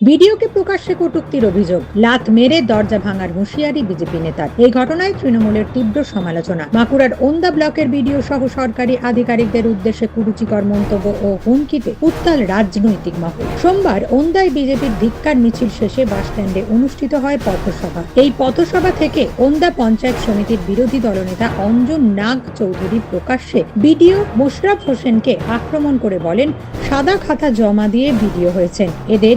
ভিডিওকে প্রকাশ্যে কটূক্তির অভিযোগ। লাত মেরে দরজা ভাঙার হুঁশিয়ারি বিজেপি নেতার। এই ঘটনায় তৃণমূলের তীব্র সমালোচনা। বাঁকুড়ার ওন্দা ব্লকের বিডিও সহ সরকারি আধিকারিকদের উদ্দেশ্যে কুরুচিকর মন্তব্য ও হুমকিতে উত্তাল রাজনৈতিক মহল। সোমবার ওন্দায় বিজেপির ধিক্কার মিছিল শেষে বাসস্ট্যান্ডে অনুষ্ঠিত হয় পথসভা। এই পথসভা থেকে ওন্দা পঞ্চায়েত সমিতির বিরোধী দলনেতা অঞ্জন নাগ চৌধুরী প্রকাশ্যে বিডিও মোশরাফ হোসেনকে আক্রমণ করে বলেন, সাদা খাতা জমা দিয়ে ভিডিও হয়েছেন। এদের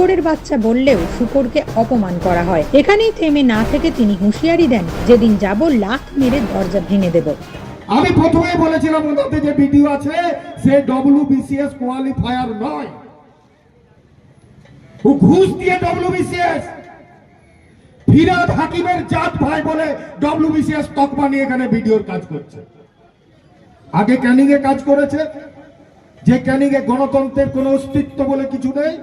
শুকরের বাচ্চা বললেও শুকরকে অপমান করা হয়। এখানেই থেমে না থেকে তিনি হুঁশিয়ারি দেন, যেদিন যাব লাথ মেরে দরজা ভেঙে দেব। আমি প্রথমেই বলেছিলাম ওনাতে যে ভিডিও আছে, সে ডব্লিউ বিসিএস কোয়ালিফায়ার নয়। ও ঘুষ দিয়ে ডব্লিউ বিসিএস ফিরাদ হাকিমের জাত ভাই বলে ডব্লিউ বিসিএস তকমা নিয়ে এখানে ভিডিওর কাজ করছে। আগে ক্যানিং এ কাজ করেছে, যে ক্যানিং এ গণতন্ত্রের কোনো অস্তিত্ব বলে কিছু নেই।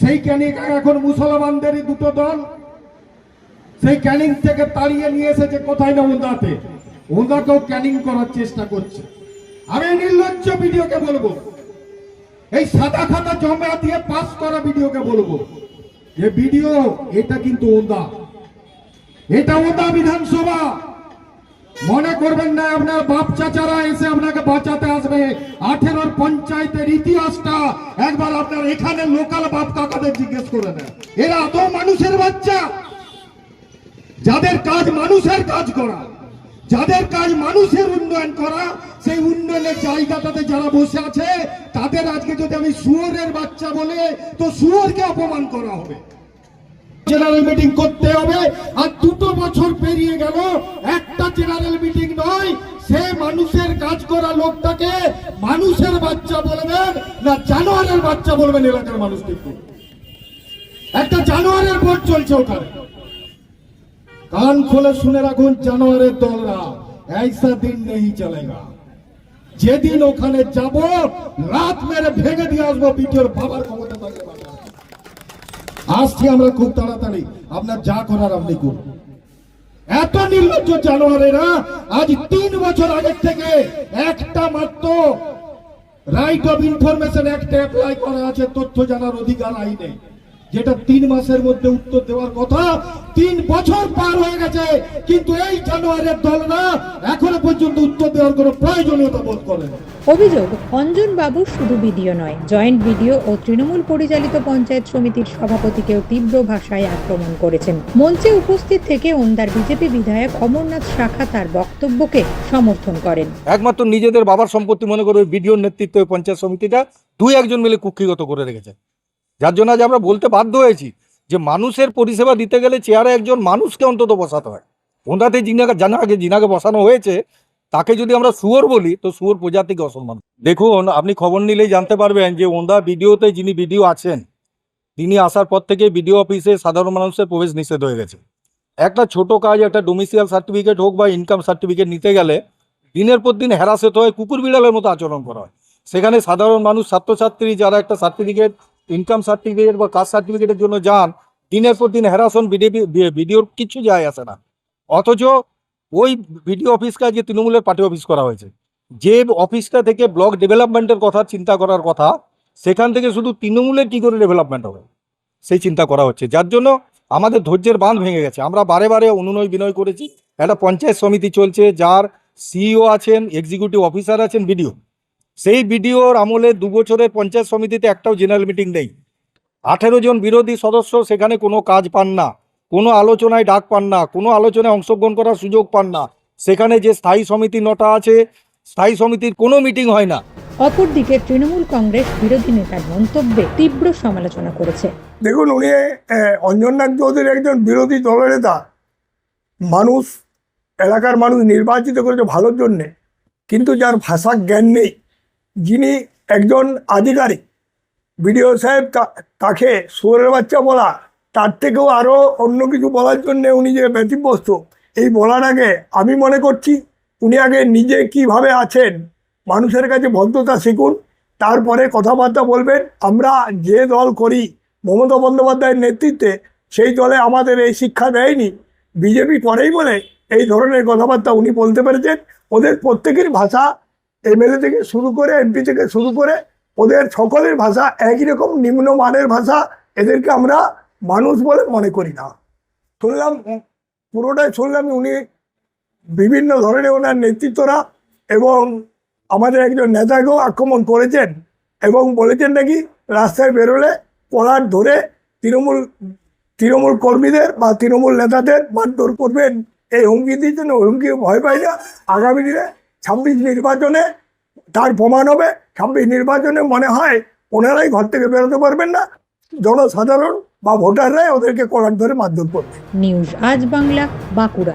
সেই ক্যানিং এখন মুসলমানদেরই দুটো দল সেই ক্যানিং থেকে তাড়িয়ে নিয়ে এসেছে কোথায় না ওন্দাতে ওন্দাকেও ক্যানিং করার চেষ্টা করছে। আমি নির্লজ্জ ভিডিওকে বলব। এই সাদা খাতা জমা দিয়ে পাস করা ভিডিওকে বলব। যে ভিডিও, এটা কিন্তু ওন্দা এটা ওন্দা বিধানসভা। মনে করবেন না, আপনার বাপ চাচারা এসে আপনাকে বাঁচাতে আসবে। আঠেরোর পঞ্চায়েতের ইতিহাসটা একবার আপনার এখানে লোকাল বাপ কাকাদের জিজ্ঞেস করে নেন। এরা তো মানুষের বাচ্চা। যাদের কাজ মানুষের কাজ করা, যাদের কাজ মানুষের উন্নয়ন করা, সেই উন্নয়নের জায়গাটাতে যারা বসে আছে, তাদের আজকে যদি আমি শুয়োরের বাচ্চা বলে, তো শুয়োরকে অপমান করা হবে। জেনারেল মিটিং করতে হবে। আর দুটো বছর পেরিয়ে গেল, একটা জেনারেল মিটিং নয়, সে মানুষের কাজ করা লোকটাকে মানুষের বাচ্চা বলবেন না জানোয়ারের বাচ্চা বলবেন এলাকার মানুষ কিন্তু। একটা জানোয়ারের ভোট চলছে ওখানে। কান খোলে শুনে রাখুন, জানোয়ারের দলরা ऐसा দিন নেই চলেগা। যেদিন ওখানে যাব, রাত মেরে ভেঙে দিয়ে আসব বিটিওর বাবার বাবা। আসছি আমরা খুব তাড়াতাড়ি আপনার যা করার আপনি করুন। এত নির্লজ্জ জানোয়ারেরা আজ তিন বছর আগের থেকে একটা মাত্র রাইট অফ ইনফরমেশন একটা অ্যাপ্লাই করা আছে, তথ্য জানার অধিকার আইনে। যেটা তিন মাসের মধ্যে উত্তর দেওয়ার কথা তিন বছর পার হয়ে গেছে কিন্তু এই জানুয়ারের দলরা এখনও পর্যন্ত উত্তর দেওয়ার কোনো প্রয়োজনীয়তা বোধ করে অভিযোগ অঞ্জন বাবু শুধু ভিডিও নয় জয়েন্ট ভিডিও ও তৃণমূল পরিচালিত পঞ্চায়েত সমিতির সভাপতিকেও তীব্র ভাষায় আক্রমণ করেছেন। মঞ্চে উপস্থিত থেকে ওন্দার বিজেপি বিধায়ক অমরনাথ শাখা তার বক্তব্যকে সমর্থন করেন। একমাত্র নিজেদের বাবার সম্পত্তি মনে করে ভিডিওর নেতৃত্বে ওই পঞ্চায়েত সমিতিটা দুই একজন মিলে কুক্ষিগত করে রেখেছে। যার জন্য আজ আমরা বলতে বাধ্য হয়েছি যে মানুষের পরিষেবা দিতে গেলে চেয়ারে একজন মানুষকে অন্তত বসাতে হয়। ওনাতে যিনাকে জানা আগে যিনাকে বসানো হয়েছে, তাকে যদি আমরা শুয়োর বলি, তো শুয়োর প্রজাতিকে অসম্মান। দেখুন, আপনি খবর নিলেই জানতে পারবেন যে ওন্দা ভিডিওতে যিনি ভিডিও আছেন, তিনি আসার পর থেকে ভিডিও অফিসে সাধারণ মানুষের প্রবেশ নিষেধ হয়ে গেছে। একটা ছোট কাজ, একটা ডোমিসিয়াল সার্টিফিকেট হোক বা ইনকাম সার্টিফিকেট নিতে গেলে দিনের পর দিন হ্যারাসেট হয় কুকুর বিড়ালের মতো আচরণ করা হয়। সেখানে সাধারণ মানুষ, ছাত্রছাত্রী, যারা একটা সার্টিফিকেট ইনকাম সার্টিফিকেট বা কাস্ট সার্টিফিকেটের জন্য যান, দিনের পর দিন হ্যারাসন ভিডিওর কিছু যায় আসে না। অথচ ওই ভিডিও অফিসকে আজকে তৃণমূলের পার্টি অফিস করা হয়েছে। যে অফিসটা থেকে ব্লক ডেভেলপমেন্টের কথা, চিন্তা করার কথা, সেখান থেকে শুধু তৃণমূলের কী করে ডেভেলপমেন্ট হবে? সেই চিন্তা করা হচ্ছে। যার জন্য আমাদের ধৈর্যের বাঁধ ভেঙে গেছে। আমরা বারে বারে অনুনয় বিনয় করেছি। একটা পঞ্চায়েত সমিতি চলছে, যার সিইও আছেন এক্সিকিউটিভ অফিসার আছেন বিডিও সেই বিডিওর আমলে দু বছরের পঞ্চায়েত সমিতিতে একটাও জেনারেল মিটিং নেই। আঠেরো জন বিরোধী সদস্য সেখানে কোনো কাজ পান না কোনো আলোচনায় ডাক পান না কোনো আলোচনায় অংশগ্রহণ করার সুযোগ পান না। সেখানে যে স্থায়ী সমিতি নটা আছে স্থায়ী সমিতির কোনো মিটিং হয় না। অপরদিকে তৃণমূল কংগ্রেস বিরোধী নেতার মন্তব্যে তীব্র সমালোচনা করেছে। দেখুন উনি অঞ্জননাথ চৌধুরী একজন বিরোধী দলনেতা। মানুষ এলাকার মানুষ নির্বাচিত করেছে ভালোর জন্যে কিন্তু যার ভাষা জ্ঞান নেই। যিনি একজন আধিকারিক, বিডিও সাহেব তাকে সুরের বাচ্চা বলা, তার থেকেও আরও অন্য কিছু বলার জন্য উনি যে ব্যতিব্যস্ত, এই বলার আগে আমি মনে করছি উনি আগে নিজে কীভাবে আছেন, মানুষের কাছে ভদ্রতা শিখুন, তারপরে কথাবার্তা বলবেন। আমরা যে দল করি, মমতা বন্দ্যোপাধ্যায়ের নেতৃত্বে, সেই দলে আমাদের এই শিক্ষা দেয়নি। বিজেপি করেই বলে এই ধরনের কথাবার্তা উনি বলতে পেরেছেন। ওদের প্রত্যেকের ভাষা এমএলএ থেকে শুরু করে, এমপি থেকে শুরু করে, ওদের সকলের ভাষা একই রকম, নিম্নমানের ভাষা এদেরকে আমরা মানুষ বলে মনে করি না। শুনলাম, পুরোটাই শুনলাম, উনি বিভিন্ন ধরনের ওনার নেতৃত্বরা এবং আমাদের একজন নেতাকেও আক্রমণ করেছেন এবং বলেছেন নাকি রাস্তায় বেরোলে কলার ধরে তৃণমূল তৃণমূল কর্মীদের বা তৃণমূল নেতাদের মারধর করবেন। এই হুমকি দিয়েছেন, হুমকি ভয় পাই না। আগামী দিনে ছাব্বিশ নির্বাচনে তার প্রমাণ হবে। ছাব্বিশ নির্বাচনে মনে হয় ওনারাই ঘর থেকে বেরোতে পারবেন না। জনসাধারণ বা ভোটাররাই ওদেরকে কলার ধরে মারধর করবে। নিউজ আজ বাংলা, বাঁকুড়া।